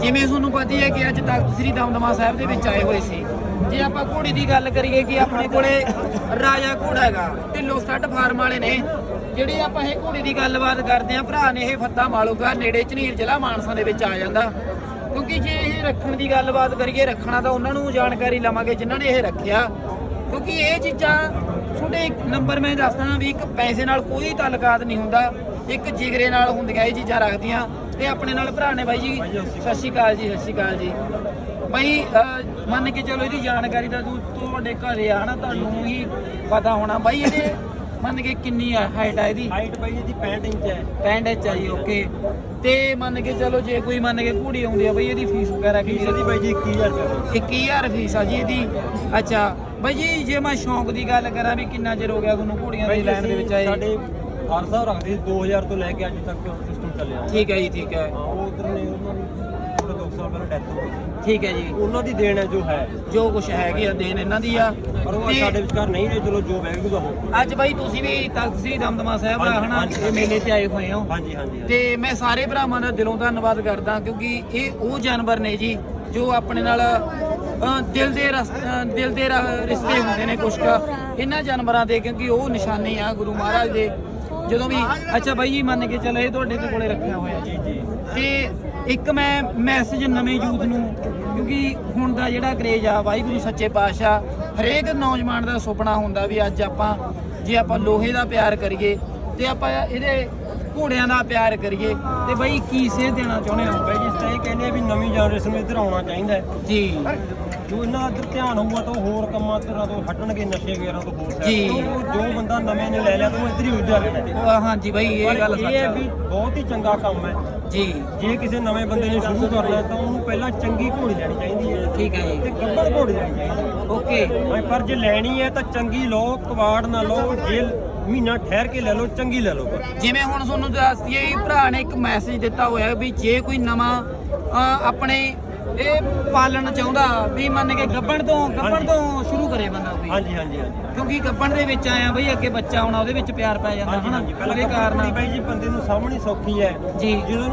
ਜਿਵੇਂ ਤੁਹਾਨੂੰ ਪਤਾ ਹੈ ਕਿ ਅੱਜ ਤਖਤ ਸ੍ਰੀ ਦਮਦਮਾ ਸਾਹਿਬ ਦੇ ਵਿੱਚ ਆਏ ਹੋਏ ਸੀ। ਜੇ ਆਪਾਂ ਘੋੜੀ ਦੀ ਗੱਲ ਕਰੀਏ ਕਿ ਆਪਣੇ ਕੋਲੇ ਰਾਜਾ ਘੋੜਾ ਹੈਗਾ ਢਿੱਲੋ ਸਟੱਡ ਫਾਰਮ ਵਾਲੇ ਨੇ, ਜਿਹੜੀ ਆਪਾਂ ਇਹ ਘੋੜੀ ਦੀ ਗੱਲਬਾਤ ਕਰਦੇ ਆਂ ਭਰਾ ਨੇ ਇਹ ਫੱਤਾ ਮਾਲੂਗਾ ਨੇੜੇ ਝਨੀਰ ਜ਼ਿਲ੍ਹਾ ਮਾਨਸਾ ਦੇ ਵਿੱਚ ਆ ਜਾਂਦਾ। ਕਿਉਂਕਿ ਜੇ ਇਹ ਰੱਖਣ ਦੀ ਗੱਲਬਾਤ ਕਰੀਏ, ਰੱਖਣਾ ਤਾਂ ਉਹਨਾਂ ਨੂੰ ਜਾਣਕਾਰੀ ਲਵਾਂਗੇ ਜਿਨ੍ਹਾਂ ਨੇ ਇਹ ਰੱਖਿਆ। ਕਿਉਂਕਿ ਇਹ ਚੀਜ਼ਾਂ, ਤੁਹਾਡੇ ਨੰਬਰ ਮੈਂ ਦੱਸਦਾ ਵੀ ਇੱਕ ਪੈਸੇ ਨਾਲ ਕੋਈ ਤਾਲੁਕਾਤ ਨਹੀਂ ਹੁੰਦਾ, ਇੱਕ ਜਿਗਰੇ ਨਾਲ ਹੁੰਦੀਆਂ ਇਹ ਚੀਜ਼ਾਂ ਰੱਖਦੀਆਂ। ਤੇ ਆਪਣੇ ਨਾਲ ਭਰਾ ਨੇ ਬਾਈ ਜੀ। ਸਤਿ ਸ਼੍ਰੀ ਅਕਾਲ ਜੀ ਸਤਿ ਸ਼੍ਰੀ ਅਕਾਲ ਜੀ। ਬਾਈ ਮੰਨ ਕੇ ਚਲੋ ਇਹਦੀ ਜਾਣਕਾਰੀ ਤਾਂ ਤੂੰ ਤੁਹਾਡੇ ਘਰੇ ਆ ਨਾ ਤੁਹਾਨੂੰ ਹੀ ਪਤਾ ਹੋਣਾ। ਬਾਈ ਇਹਦੇ ਮੰਨ ਕੇ ਕਿੰਨੀ ਹਾਈਟ ਆ ਇਹਦੀ? ਹਾਈਟ ਬਾਈ ਇਹਦੀ 65 ਇੰਚ ਹੈ। 65 ਇੰਚ ਆ ਜੀ ਓਕੇ ਤੇ ਮੰਨ ਕੇ ਚਲੋ ਜੇ ਕੋਈ ਮੰਨ ਕੇ ਘੋੜੀ ਆਉਂਦੀ ਆ ਬਈ ਇਹਦੀ ਫੀਸ ਵਗੈਰਾ ਕੀ ਫੀਸ ਇਹਦੀ ਬਾਈ ਜੀ 21000 ਰੁਪਏ 21000 ਫੀਸ ਆ ਜੀ ਇਹਦੀ। ਅੱਛਾ ਬਾਈ ਜੀ ਜੇ ਮੈਂ ਸ਼ੌਂਕ ਦੀ ਗੱਲ ਕਰਾਂ ਵੀ ਕਿੰਨਾ ਚਿਰ ਹੋ ਗਿਆ ਤੁਹਾਨੂੰ ਘੋੜੀਆਂ ਦੀ ਲਾਈਨ ਦੇ ਵਿੱਚ ਆਏ? ਸਾਡੇ ਹਰ ਸਾਹਿਬ ਰੱਖਦੇ ਸੀ 2000 ਤੋਂ ਲੈ ਕੇ ਅੱਜ ਤੱਕ ਚੱਲਿਆ ਠੀਕ ਹੈ ਜੀ ਠੀਕ ਹੈ। ਹਾਂ ਉਹ ਉਧਰ ਨੇ ਉਹਨਾਂ ਦੀ ਥੋੜੇ 2 ਸਾਲ ਪਹਿਲਾਂ ਡੈਥ ਹੋ ਗਈ ਸੀ। ਠੀਕ ਹੈ ਜੀ। ਉਹਨਾਂ ਦੀ ਦੇਣ ਹੈ ਜੋ ਹੈ। ਜੋ ਕੁਛ ਹੈਗੀ ਆ ਦੇਣ ਇਹਨਾਂ ਦੀ ਆ। ਪਰ ਉਹ ਤੇ ਸਾਡੇ ਵਿਚਕਾਰ ਨਹੀਂ ਰਹੇ ਚਲੋ ਜੋ ਵੈਗਰੂ ਦਾ ਹੋ ਅੱਜ ਬਾਈ ਤੁਸੀਂ ਵੀ ਤਖਤ ਸ੍ਰੀ ਦਮਦਮਾ ਸਾਹਿਬ ਹਾਂਜੀ, ਹਨਾ ਹਾਂਜੀ, ਇਹ ਮੇਲੇ ਤੇ ਆਏ ਹੋਏ ਹੋ। ਹਾਂਜੀ ਹਾਂਜੀ ਹਾਂਜੀ। ਤੇ ਮੈਂ ਸਾਰੇ ਭਰਾਵਾਂ ਦਾ ਦਿਲੋਂ ਧੰਨਵਾਦ ਕਰਦਾ ਕਿਉਂਕਿ ਇਹ ਉਹ ਜਾਨਵਰ ਨੇ ਜੀ ਜੋ ਆਪਣੇ ਨਾਲ ਅ, ਦਿਲ ਦੇ ਰਸ- ਅ, ਦਿਲ ਦੇ ਰ- ਰਿਸ਼ਤੇ ਹੁੰਦੇ ਨੇ ਕੁਛ ਕੁ। ਇਹਨਾਂ ਜਾਨਵਰਾਂ ਦੇ ਕਿਉਂਕਿ ਉਹ ਨਿਸ਼ਾਨੇ ਆ ਗੁਰੂ ਮਹਾਰਾਜ ਦੇ। ਜਦੋਂ ਵੀ ਅੱਛਾ ਬਾਈ ਜੀ ਮੰਨ ਕੇ ਚੱਲ ਇਹ ਤੁਹਾਡੇ ਦੇ ਕੋਲੇ ਰੱਖਿਆ ਹੋਇਆ। ਜੀ ਜੀ। ਜੀ ਤੇ ਇੱਕ ਮੈਂ ਮੈਸੇਜ ਨਵੇਂ ਯੂਥ ਨੂੰ ਕਿਉਂਕਿ ਹੁਣ ਦਾ ਜਿਹੜਾ ਕਰੇਜ ਆ ਵਾਹਿਗੁਰੂ ਸੱਚੇ ਪਾਤਸ਼ਾਹ ਹਰੇਕ ਨੌਜਵਾਨ ਦਾ ਸੁਪਨਾ ਹੁੰਦਾ ਵੀ ਅੱਜ ਆਪਾਂ ਜੇ ਆਪਾਂ ਲੋਹੇ ਦਾ ਪਿਆਰ ਕਰੀਏ ਤੇ ਆਪਾਂ ਇਹਦੇ ਘੋੜਿਆਂ ਦਾ ਪਿਆਰ ਕਰੀਏ ਤੇ ਬਈ ਕੀ ਸੇਧ ਦੇਣਾ ਚਾਹੁੰਦੇ ਹੋ? ਬਾਈ ਜੀ ਤਾਂ ਇਹ ਕਹਿੰਦੇ ਆ ਵੀ ਨਵੀਂ ਜਨਰੇਸ਼ਨ ਨੂੰ ਇੱਧਰ ਆਉਣਾ ਚਾਹੀਦਾ ਹੈ। ਜੀ। ਜੋ ਇਹਨਾਂ ਦਾ ਇੱਧਰ ਧਿਆਨ ਹੋਊਗਾ ਤਾਂ ਉਹ ਹੋਰ ਕੰਮਾਂ ਤਰ੍ਹਾਂ ਤੋਂ ਹਟਣਗੇ ਨਸ਼ੇ ਵਗੈਰਾ ਤੋਂ ਹੋਰ side ਜੀ। ਤੋਂ। ਉਹ ਜੋ ਬੰਦਾ ਨਵੇਂ ਨੇ ਲੈ ਲਿਆ ਤਾਂ ਉਹ ਇੱਧਰ ਹੀ ਉਲਝਾ ਲੈਣਾ ਹੈ। ਉਹ ਹਾਂਜੀ ਬਈ ਇਹ ਗੱਲ ਸੱਚ ਹੈ ਆ ਵੀ ਬਹੁਤ ਹੀ ਚੰਗਾ ਕੰਮ ਹੈ। ਜੀ। ਜੇ ਕਿਸੇ ਨਵੇਂ ਬੰਦੇ ਨੇ ਸ਼ੁਰੂ ਕਰਨਾ ਹੈ ਤਾਂ ਉਹਨੂੰ ਪਹਿਲਾਂ ਚੰਗੀ ਘੋੜੀ ਲੈਣੀ ਚਾਹੀਦੀ ਹੈ। ਠੀਕ ਹੈ ਤੇ ਜੀ ਗੱਬੜ ਘੋੜੀ ਲੈਣੀ ਚਾਹੀਦੀ ਹੈ। ਓਕੇ। ਪਰ ਜੇ ਲੈਣੀ ਹੈ ਤਾਂ ਚੰਗੀ ਲਓ ਕਵਾੜ ਨਾ ਲਓ ਜੇ ਮਹੀਨਾ ਠਹਿਰ ਕੇ ਲੈ ਲਓ, ਚੰਗੀ ਲੈ ਲਓ ਜਿਵੇਂ ਹੁਣ ਤੁਹਾਨੂੰ ਦੱਸਦੀ ਹੈ ਵੀ ਭਰਾ ਨੇ ਇੱਕ ਮੈਸੇਜ ਦਿੱਤਾ ਹੋਇਆ ਵੀ ਜੇ ਕੋਈ ਨਵਾਂ ਆਪਣੇ ਇਹ ਪਾਲਣ ਚਾਹੁੰਦਾ ਵੀ ਮੰਨ ਕੇ ਗੱਬਣ ਤੋਂ ਗੱਬਣ। ਤੋਂ ਸ਼ੁਰੂ ਕਰੇ ਬੰਦਾ ਕੋਈ। ਹਾਂਜੀ ਹਾਂਜੀ ਹਾਂਜੀ। ਕਿਉਂਕਿ ਗੱਬਣ ਦੇ ਵਿੱਚ ਆਇਆ ਬਈ ਅੱਗੇ ਬੱਚਾ ਆਉਣਾ ਉਹਦੇ ਵਿੱਚ ਪਿਆਰ ਪੈ ਜਾਂਦਾ ਹਾਂਜੀ ਹਨਾ? ਹਾਂਜੀ। ਪਹਿਲਾਂ ਉਹਦੇ ਕਾਰਨ। ਬਾਈ ਜੀ ਬੰਦੇ ਨੂੰ ਸਾਹਮਣੀ ਸੌਖੀ ਹੈ। ਜੀ। ਜਦੋਂ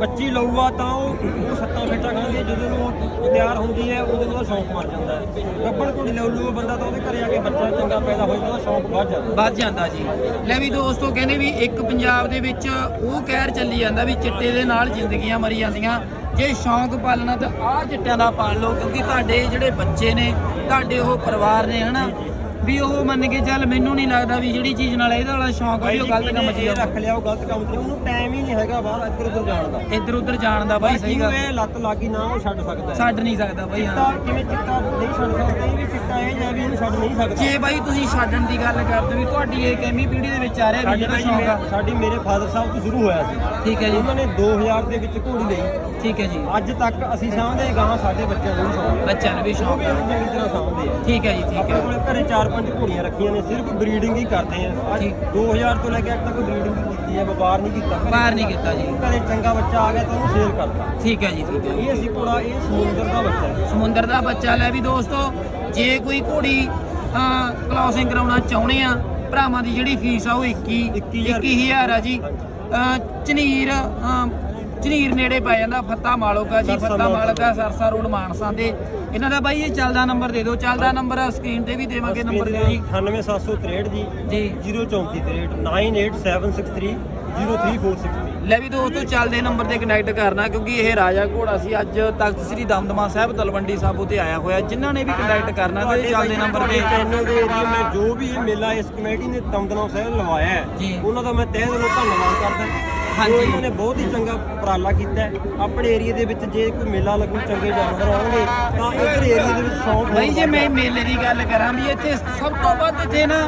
ਬੱਚੀ ਲਊਗਾ ਤਾਂ ਉਹ ਉਹ ਸੱਤਾਂ ਫੇਟਾ ਖਾਂਦੀ ਹੈ। ਜਦੋਂ ਉਹ ਤਿਆਰ ਹੁੰਦੀ ਹੈ ਉਦੋਂ ਉਹਦਾ ਸ਼ੌਂਕ ਮਰ ਜਾਂਦਾ ਹੈ। ਗੱਬੜ ਘੋੜੀ ਲੈ ਲਊਗਾ ਬੰਦਾ ਤਾਂ ਉਹਦੇ ਘਰੇ ਆ ਕੇ ਬੱਚਾ ਚੰਗਾ ਪੈਦਾ ਹੋ ਜਾਂਦਾ ਉਹਦਾ ਸ਼ੌਂਕ ਵੱਧ ਜਾਂਦਾ ਵੱਧ ਜਾਂਦਾ ਜੀ। ਲੈ ਵੀ ਦੋਸਤੋ ਕਹਿੰਦੇ ਵੀ ਇੱਕ ਪੰਜਾਬ ਦੇ ਵਿੱਚ ਉਹ ਕਹਿਰ ਚੱਲੀ ਜਾਂਦਾ ਵੀ ਚਿੱਟੇ ਦੇ ਨਾਲ ਜ਼ਿੰਦਗੀਆਂ ਮਰੀ ਜਾਂਦੀਆਂ। ਜੇ ਸ਼ੌਂਕ ਪਾਲਣਾ ਤਾਂ ਆਹ ਚਿੱਟਿਆਂ ਦਾ ਪਾਲ ਲਓ, ਕਿਉਂਕਿ ਤੁਹਾਡੇ ਜਿਹੜੇ ਬੱਚੇ ਨੇ, ਤੁਹਾਡੇ ਉਹ ਪਰਿਵਾਰ ਨੇ, ਹਨਾ? ਵੀ ਉਹ ਮੰਨ ਕੇ ਚੱਲ ਮੈਨੂੰ ਨਹੀਂ ਲੱਗਦਾ ਵੀ ਜਿਹੜੀ ਚੀਜ਼ ਨਾਲ ਇਹਦਾ ਵਾਲਾ ਸ਼ੌਂਕ ਆ ਵੀ ਉਹ ਗਲਤ ਕੰਮ 'ਚ ਇਹ ਰੱਖ ਲਿਆ ਉਹ ਗਲਤ ਕੰਮ ਤੇ ਉਹਨੂੰ ਟਾਈਮ ਹੀ ਨਹੀਂ ਹੈਗਾ ਬਾਹਰ ਇੱਧਰ ਉੱਧਰ ਜਾਣ ਦਾ। ਇੱਧਰ ਉੱਧਰ ਜਾਣ ਦਾ ਬਾਈ ਸਹੀ ਗੱਲ। ਇਹ ਲੱਤ ਲੱਗੀ ਨਾ ਉਹ ਛੱਡ ਸਕਦਾ ਹੈ। ਛੱਡ ਨਹੀਂ ਸਕਦਾ ਬਾਈ ਚਿੱਟਾ ਹਾਂ। ਕਿਵੇਂ ਚਿੱਟਾ ਨਹੀਂ ਛੱਡ ਸਕਦਾ ਇਹ ਵੀ ਚਿੱਟਾ ਇਹ ਜਿਹਾ ਵੀ ਇਹਨੂੰ ਛੱਡ ਨਹੀਂ ਸਕਦਾ। ਜੇ ਬਾਈ ਤੁਸੀਂ ਛੱਡਣ ਦੀ ਗੱਲ ਕਰਦੇ ਵੀ ਤੁਹਾਡੀ ਇਹ ਕਿੰਨੀ ਪੀੜ੍ਹੀ ਦੇ ਵਿੱਚ ਆ ਰਿਹਾ ਵੀ ਸਾਡੀ ਜਿਹੜਾ ਸ਼ੌਂਕ ਆ। ਸਾਡੀ ਮੇਰੇ ਫਾਦਰ ਸਾਹਿਬ ਤੋਂ ਸ਼ੁਰੂ ਹੋਇਆ ਸੀ। ਠੀਕ ਹੈ ਜੀ। ਉਹਨਾਂ ਨੇ 2000 ਦੇ ਵਿੱਚ ਘੋੜੀ ਲਈ। ਠੀਕ ਹੈ ਜੀ। ਅੱਜ ਤੱਕ ਅਸੀਂ ਸਾਂਭਦੇ ਗਾਂ ਸਾਡੇ ਬੱਚਿਆਂ ਨੂੰ ਵੀ ਸਾਂਭਦੇ ਬੱਚਿਆਂ ਨੂੰ ਵੀ ਉਹ ਸ਼ੌਂਕ ਵੀ ਆ ਉਹਨੂੰ ਚੰਗੀ ਤਰ੍ਹਾਂ ਸਾਂਭਦੇ ਆ। ਠੀਕ ਹੈ ਜੀ ਠੀਕ ਆਪਣੇ ਹੈ ਕੋਲੇ ਘਰੇ 4-5 ਘੋੜੀਆਂ ਰੱਖੀਆਂ ਨੇ ਸਿਰਫ ਬਰੀਡਿੰਗ ਹੀ ਕਰਦੇ ਆ। ਅੱਜ ਠੀਕ। 2000 ਤੋਂ ਲੈ ਕੇ ਅੱਜ ਤੱਕ ਬਰੀਡਿੰਗ ਕੀਤੀ ਹੈ ਵਪਾਰ ਨਹੀਂ ਕੀਤਾ। ਬਾਹਰ ਨਹੀਂ ਕੀਤਾ ਜੀ। ਘਰੇ ਚੰਗਾ ਬੱਚਾ ਆ ਗਿਆ ਤਾਂ ਉਹਨੂੰ ਸੇਲ ਕਰਤਾ। ਠੀਕ ਹੈ ਜੀ ਠੀਕ ਹੈ। ਇਹ ਅਸੀਂ ਘੋੜਾ ਇਹ ਸਮੁੰਦਰ ਦਾ ਬੱਚਾ ਹੈ। ਸਮੁੰਦਰ ਦਾ ਬੱਚਾ ਲੈ ਵੀ ਦੋਸਤੋ ਜੇ ਕੋਈ ਘੋੜੀ ਕਲਾਸਿੰਗ ਕਰਾਉਣਾ ਚਾਹੁੰਦੇ ਆ ਭਰਾਵਾਂ ਦੀ ਜਿਹੜੀ ਫੀਸ ਆ ਉਹ 21 21,000 21000 ਆ ਜੀ। ਅਹ, ਝਨੀਰ ਨੇੜੇ ਪੈ ਜਾਂਦਾ ਫੱਤਾ ਮਾਲੋਕਾ ਜੀ ਫੱਤਾ ਮਾਲਕਾ। ਸਰਸਾ ਰੋਡ ਮਾਨਸਾ ਦੇ ਇਹਨਾਂ ਦਾ ਬਾਈ ਇਹ ਚੱਲਦਾ ਨੰਬਰ ਦੇ ਦਿਓ ਚੱਲਦਾ ਨੰਬਰ ਸਕਰੀਨ ਤੇ ਵੀ ਦੇਵਾਂਗੇ ਨੰਬਰ ਜੀ। 98763 ਜੀ ਜੀ। 03463 98763 ਲੈ ਵੀ ਦੋਸਤੋ ਚੱਲਦੇ ਨੰਬਰ ਤੇ ਕਨੈਕਟ ਕਰਨਾ ਕਿਉਂਕਿ ਇਹ ਰਾਜਾ ਘੋੜਾ ਸੀ ਅੱਜ ਤਖਤ ਸ੍ਰੀ ਦਮਦਮਾ ਸਾਹਿਬ ਤਲਵੰਡੀ ਸਾਬੋ ਤੇ ਆਇਆ ਹੋਇਆ। ਜਿਨ੍ਹਾਂ ਨੇ ਵੀ ਕਨੈਕਟ ਕਰਨਾ ਤੇ ਚੱਲਦੇ ਨੰਬਰ ਤੇ। ਚੈਨਲ ਦੇ ਏਰੀਆ ਮੈਂ ਜੋ ਵੀ ਇਹ ਮੇਲਾ ਇਸ ਕਮੇਟੀ ਨੇ ਦਮਦਮਾ ਸਾਹਿਬ ਲਵਾਇਆ। ਉਹਨਾਂ ਦਾ ਮੈਂ ਤਹਿ ਦਿਲੋਂ ਧੰਨਵਾਦ ਕਰਦਾ। ਹਾਂਜੀ। ਜੋ ਇਹਨਾਂ ਨੇ ਬਹੁਤ ਹੀ ਚੰਗਾ ਉਪਰਾਲਾ ਕੀਤਾ ਹੈ। ਆਪਣੇ ਏਰੀਆ ਦੇ ਵਿੱਚ ਜੇ ਕੋਈ ਮੇਲਾ ਲੱਗੂ ਚੰਗੇ ਜਾਨਵਰ ਆਉਣਗੇ ਤਾਂ ਇਧਰ ਏਰੀਆ ਦੇ ਵਿੱਚ ਸ਼ੌਂਕ ਬਾਈ ਜੇ ਮੈਂ ਮੇਲੇ ਦੀ ਗੱਲ ਕਰਾਂ ਵੀ ਇੱਥੇ ਸਭ ਤੋਂ ਵੱਧ ਇੱਥੇ ਨਾ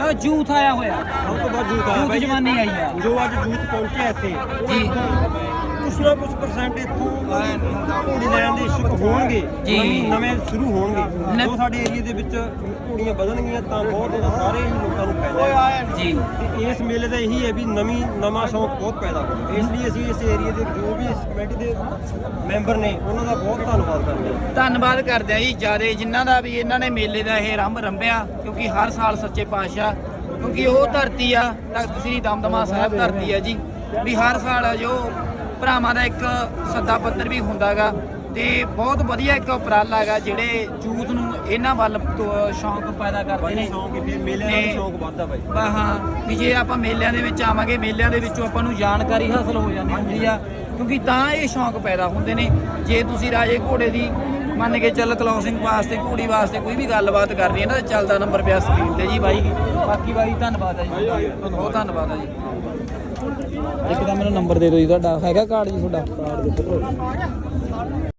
ਅ, ਜੂਥ ਆਇਆ ਹੋਇਆ ਸਭ ਤੋਂ ਵੱਧ ਜੂਤ ਆਇਆ ਜੂਥ ਬਾਈ ਜੀ। ਜਵਾਨੀ ਆਈ ਆ ਜੋ ਅੱਜ ਜੂਤ ਪਹੁੰਚਿਆ ਇੱਥੇ ਜੀ। ਕੁਛ ਨਾ ਕੁਛ ਪਰਸੈਂਟ ਇੱਥੋਂ ਘੋੜੀ ਲੈਣ ਦੇ ਇਸ਼ਕ ਹੋਣਗੇ ਜੀ। ਨਵੇਂ- ਨਵੇਂ ਸ਼ੁਰੂ ਹੋਣਗੇ। ਨ- ਜੋ ਸਾਡੇ ਏਰੀਆ ਦੇ ਵਿੱਚ ਘੋੜੀਆਂ ਵਧਣਗੀਆਂ ਤਾਂ ਬਹੁਤ ਸਾਰੇ ਹੀ ਲੋਕਾਂ ਨੂੰ ਫਾਇਦਾ ਹੈ। ਜੀ। ਤੇ ਇਸ ਮੇਲੇ ਦਾ ਇਹੀ ਹੈ ਵੀ ਨਵੀਂ ਨਵਾਂ ਸ਼ੌਂਕ ਬਹੁਤ ਪੈਦਾ ਹੋਵੇ ਇਸ ਲਈ ਅਸੀਂ ਇਸ ਏਰੀਆ ਦੇ ਜੋ ਵੀ ਇਸ ਕਮੇਟੀ ਦੇ ਮੈਂਬਰ ਨੇ ਉਹਨਾਂ ਦਾ ਬਹੁਤ ਧੰਨਵਾਦ ਕਰਦੇ ਹਾਂ। ਧੰਨਵਾਦ ਕਰਦੇ ਆ ਜੀ ਜਿਆਦੇ ਜਿਨ੍ਹਾਂ ਦਾ ਵੀ ਇਹਨਾਂ ਨੇ ਮੇਲੇ ਦਾ ਇਹ ਰੰਭ ਰੰਭਿਆ ਕਿਉਂਕਿ ਹਰ ਸਾਲ ਸੱਚੇ ਪਾਤਸ਼ਾਹ ਕਿਉਂਕਿ ਉਹ ਧਰਤੀ ਆ ਤਖਤ ਸ੍ਰੀ ਦਮਦਮਾ ਸਾਹਿਬ ਧਰਤੀ ਆ ਜੀ ਵੀ ਹਰ ਸਾਲ ਜੋ ਭਰਾਵਾਂ ਦਾ ਇੱਕ ਸੱਦਾ ਪੱਤਰ ਵੀ ਹੁੰਦਾਗਾ ਤੇ ਬਹੁਤ ਵਧੀਆ ਇੱਕ ਉਪਰਾਲਾ ਹੈਗਾ ਜਿਹੜੇ ਯੂਥ ਨੂੰ ਇਹਨਾਂ ਵੱਲ ਤੋਂ ਸ਼ੌਂਕ ਪੈਦਾ ਕਰਦੇ ਨੇ। ਸ਼ੌਂਕ ਹੀ ਮੇਲਿਆਂ ਦਾ ਸ਼ੌਂਕ ਵੱਧਦਾ ਬਾਈ ਬਾ ਹਾਂ ਵੀ ਜੇ ਆਪਾਂ ਮੇਲਿਆਂ ਦੇ ਵਿੱਚ ਆਵਾਂਗੇ ਮੇਲਿਆਂ ਦੇ ਵਿੱਚੋਂ ਆਪਾਂ ਨੂੰ ਜਾਣਕਾਰੀ ਹਾਸਲ ਹੋ ਜਾਂਦੀ ਹੁੰਦੀ ਆ ਕਿਉਂਕਿ ਤਾਂ ਇਹ ਸ਼ੌਂਕ ਪੈਦਾ ਹੁੰਦੇ ਨੇ। ਜੇ ਤੁਸੀਂ ਰਾਜੇ ਘੋੜੇ ਦੀ ਮੰਨ ਕੇ ਚੱਲ ਕਲੋਸਿੰਗ ਵਾਸਤੇ ਘੋੜੀ ਵਾਸਤੇ ਕੋਈ ਵੀ ਗੱਲਬਾਤ ਕਰਨੀ ਹੈ ਨਾ ਚੱਲਦਾ ਨੰਬਰ ਪਿਆ ਸਕਰੀਨ ਤੇ ਜੀ ਬਾਈ। ਬਾਕੀ ਬਾਈ ਧੰਨਵਾਦ ਹੈ ਜੀ। ਬਹੁਤ ਧੰਨਵਾਦ ਹੈ ਜੀ। ਇੱਕ ਤਾਂ ਮੈਨੂੰ ਨੰਬਰ ਦੇ ਦਿਓ ਜੀ ਤੁਹਾਡਾ। ਹੈਗਾ ਕਾਰਡ ਜੀ ਤੁਹਾਡਾ? ਕਾਰਡ ਦੇ